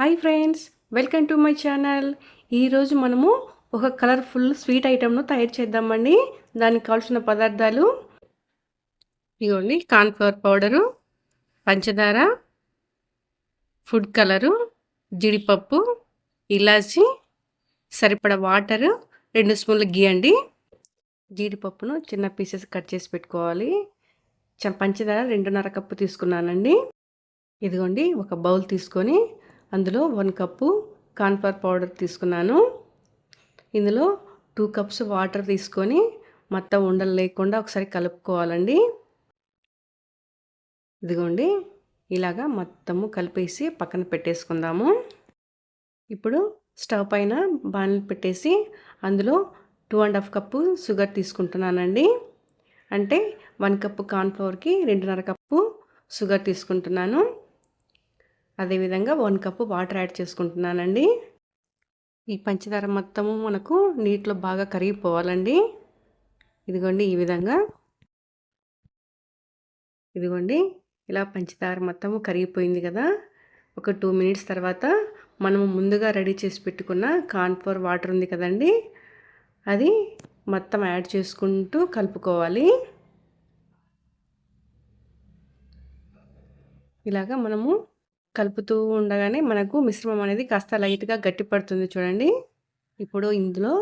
Hi friends welcome to my channel. ఈరోజు మనము ఒక కలర్ఫుల్ స్వీట్ ఐటెంను తయారు చేద్దామండి. దానికి కావాల్సిన పదార్థాలు ఇదిగోండి కార్న్ఫ్లవర్ పౌడరు పంచదార ఫుడ్ కలరు జీడిపప్పు ఇలాచి సరిపడ వాటరు రెండు స్పూన్ల గీ అండి. జీడిపప్పును చిన్న పీసెస్ కట్ చేసి పెట్టుకోవాలి. పంచదార రెండున్నర కప్పు తీసుకున్నానండి. ఇదిగోండి ఒక బౌల్ తీసుకొని అందులో వన్ కప్పు కాన్ఫ్లవర్ పౌడర్ తీసుకున్నాను. ఇందులో టూ కప్స్ వాటర్ తీసుకొని మొత్తం ఉండలు లేకుండా ఒకసారి కలుపుకోవాలండి. ఇదిగోండి ఇలాగా మొత్తము కలిపేసి పక్కన పెట్టేసుకుందాము. ఇప్పుడు స్టవ్ పైన బాణలు పెట్టేసి అందులో two and half cup sugar తీసుకుంటున్నానండి. అంటే వన్ కప్పు కార్న్ఫ్లవర్కి రెండున్నర కప్పు షుగర్ తీసుకుంటున్నాను. అదేవిధంగా వన్ కప్పు వాటర్ యాడ్ చేసుకుంటున్నానండి. ఈ పంచదార మొత్తము మనకు నీటిలో బాగా కరిగిపోవాలండి. ఇదిగోండి ఈ విధంగా. ఇదిగోండి ఇలా పంచదార మొత్తము కరిగిపోయింది కదా. ఒక టూ మినిట్స్ తర్వాత మనము ముందుగా రెడీ చేసి పెట్టుకున్న కాన్ఫోర్ వాటర్ ఉంది కదండి. అది మొత్తం యాడ్ చేసుకుంటూ కలుపుకోవాలి. ఇలాగా మనము కలుపుతూ ఉండగానే మనకు మిశ్రమం అనేది కాస్త లైట్గా గట్టిపడుతుంది చూడండి. ఇప్పుడు ఇందులో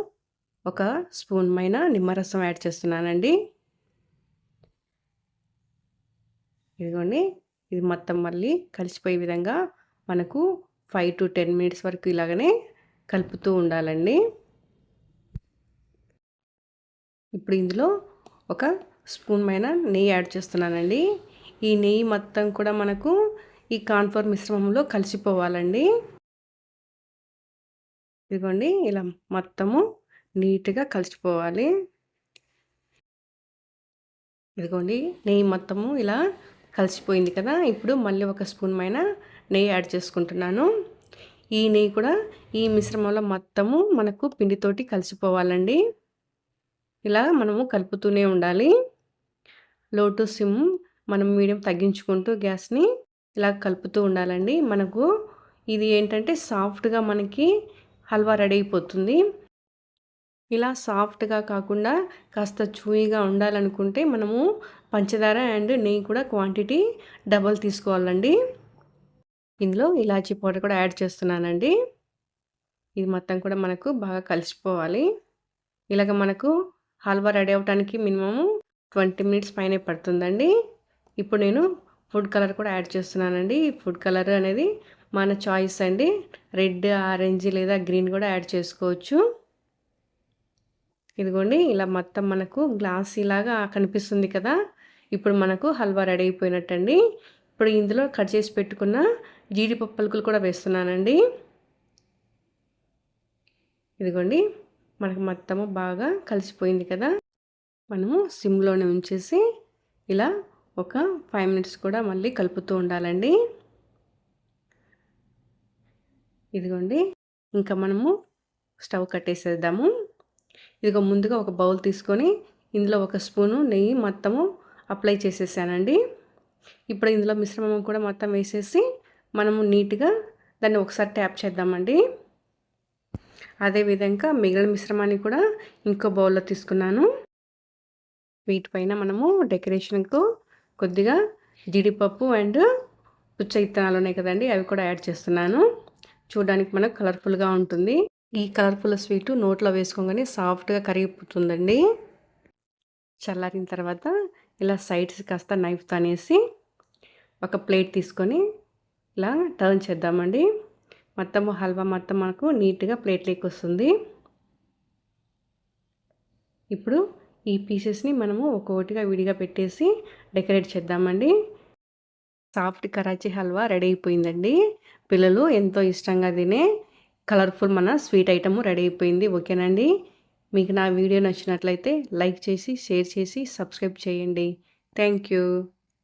ఒక స్పూన్ పైన నిమ్మరసం యాడ్ చేస్తున్నానండి. ఇదిగోండి. ఇది మొత్తం మళ్ళీ కలిసిపోయే విధంగా మనకు ఫైవ్ టు టెన్ మినిట్స్ వరకు ఇలాగనే కలుపుతూ ఉండాలండి. ఇప్పుడు ఇందులో ఒక స్పూన్ పైన నెయ్యి యాడ్ చేస్తున్నానండి. ఈ నెయ్యి మొత్తం కూడా మనకు ఈ కాన్ఫ్లోర్ మిశ్రమంలో కలిసిపోవాలండి. ఇదిగోండి ఇలా మొత్తము నీట్గా కలిసిపోవాలి. ఇదిగోండి నెయ్యి మొత్తము ఇలా కలిసిపోయింది కదా ఇప్పుడు మళ్ళీ ఒక స్పూన్ పైన నెయ్యి యాడ్ చేసుకుంటున్నాను. ఈ నెయ్యి కూడా ఈ మిశ్రమంలో మొత్తము మనకు పిండితోటి కలిసిపోవాలండి. ఇలా మనము కలుపుతూనే ఉండాలి. లో టు సిమ్ మనం మీడియం తగ్గించుకుంటూ గ్యాస్ని ఇలా కలుపుతూ ఉండాలండి. మనకు ఇది ఏంటంటే సాఫ్ట్గా మనకి హల్వా రెడీ అయిపోతుంది. ఇలా సాఫ్ట్గా కాకుండా కాస్త చూయిగా ఉండాలనుకుంటే మనము పంచదార అండ్ నెయ్యి కూడా క్వాంటిటీ డబల్ తీసుకోవాలండి. ఇందులో ఇలాచీ పౌడర్ కూడా యాడ్ చేస్తున్నానండి. ఇది మొత్తం కూడా మనకు బాగా కలిసిపోవాలి. ఇలాగ మనకు హల్వా రెడీ అవ్వడానికి మినిమము ట్వంటీ మినిట్స్ పైనే పడుతుందండి. ఇప్పుడు నేను ఫుడ్ కలర్ కూడా యాడ్ చేస్తున్నానండి. ఫుడ్ కలర్ అనేది మన చాయిస్ అండి. రెడ్ ఆరెంజ్ లేదా గ్రీన్ కూడా యాడ్ చేసుకోవచ్చు. ఇదిగోండి ఇలా మొత్తం మనకు గ్లాస్ ఇలాగా కనిపిస్తుంది కదా. ఇప్పుడు మనకు హల్వా రెడీ అయిపోయినట్టండి. ఇప్పుడు ఇందులో కట్ చేసి పెట్టుకున్న జీడిపప్పు పలుకులు కూడా వేస్తున్నానండి. ఇదిగోండి మనకు మొత్తము బాగా కలిసిపోయింది కదా. మనము సిమ్లోనే ఉంచేసి ఇలా ఒక ఫైవ్ మినిట్స్ కూడా మళ్ళీ కలుపుతూ ఉండాలండి. ఇదిగోండి ఇంకా మనము స్టవ్ కట్టేసేద్దాము. ఇదిగో ముందుగా ఒక బౌల్ తీసుకొని ఇందులో ఒక స్పూను నెయ్యి మొత్తము అప్లై చేసేసానండి. ఇప్పుడు ఇందులో మిశ్రమం కూడా మొత్తం వేసేసి మనము నీట్గా దాన్ని ఒకసారి ట్యాప్ చేద్దామండి. అదేవిధంగా మిగిలిన మిశ్రమాన్ని కూడా ఇంకో బౌల్లో తీసుకున్నాను. వీటిపైన మనము డెకరేషన్కు కొద్దిగా జీడిపప్పు అండ్ పుచ్చ ఇత్తనాలు ఉన్నాయి కదండి అవి కూడా యాడ్ చేస్తున్నాను. చూడడానికి మనకు కలర్ఫుల్గా ఉంటుంది. ఈ కలర్ఫుల్ స్వీటు నోట్లో వేసుకోగానే సాఫ్ట్గా కరిగిపోతుందండి. చల్లారిన తర్వాత ఇలా సైడ్స్ కాస్త నైఫ్ తనేసి ఒక ప్లేట్ తీసుకొని ఇలా టర్న్ చేద్దామండి. మొత్తం హల్వా మొత్తం మనకు నీట్గా ప్లేట్లోకి వస్తుంది. ఇప్పుడు ఈ పీసెస్ని మనము ఒక్కొక్కటిగా విడిగా పెట్టేసి డెకరేట్ చేద్దామండి. సాఫ్ట్ కరాచీ హల్వా రెడీ అయిపోయిందండి. పిల్లలు ఎంతో ఇష్టంగా తినే కలర్ఫుల్ మన స్వీట్ ఐటమ్ రెడీ అయిపోయింది. ఓకేనండి? మీకు నా వీడియో నచ్చినట్లయితే లైక్ చేసి షేర్ చేసి సబ్స్క్రైబ్ చేయండి. Thank you.